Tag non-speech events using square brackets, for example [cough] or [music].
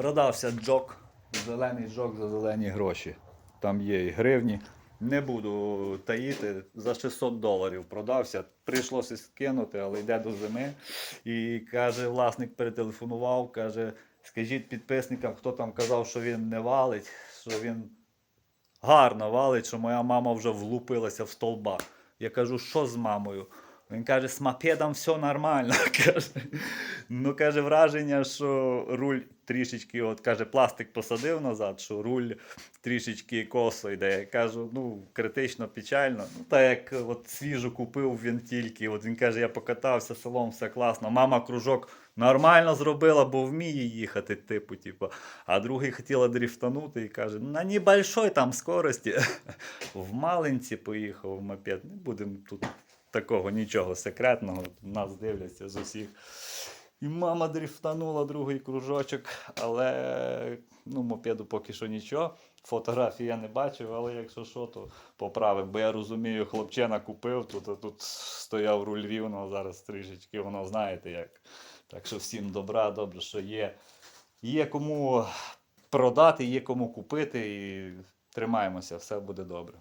Продався джок, зелений джок за зелені гроші. Там є і гривні. Не буду таїти, за 600 доларів продався. Прийшлося скинути, але йде до зими. І каже, власник перетелефонував, каже, скажіть підписникам, хто там казав, що він не валить, що він гарно валить, що моя мама вже влупилася в столба. Я кажу, що з мамою? Він каже, з мопедом все нормально. [laughs] Каже. Ну, каже, враження, що руль трішечки, от каже, пластик посадив назад, що руль трішечки косо йде. Я кажу, ну, критично печально. Ну, так як от свіжу купив він тільки. От він каже, я покатався селом, все класно. Мама кружок нормально зробила, бо вміє їхати, типу, типу. А другий хотіла дріфтанути і каже, на небольшой там скорості. [laughs] В Малинці поїхав в мопед. Не будемо тут такого нічого секретного. Нас дивляться з усіх. І мама дріфтанула другий кружочок, але ну, мопеду поки що нічого. Фотографії я не бачив, але якщо що, то поправив. Бо я розумію, хлопчина купив, тут, а тут стояв руль рівно, зараз трішечки, воно знаєте як. Так що всім добра, добре, що є. Є кому продати, є кому купити, і тримаємося, все буде добре.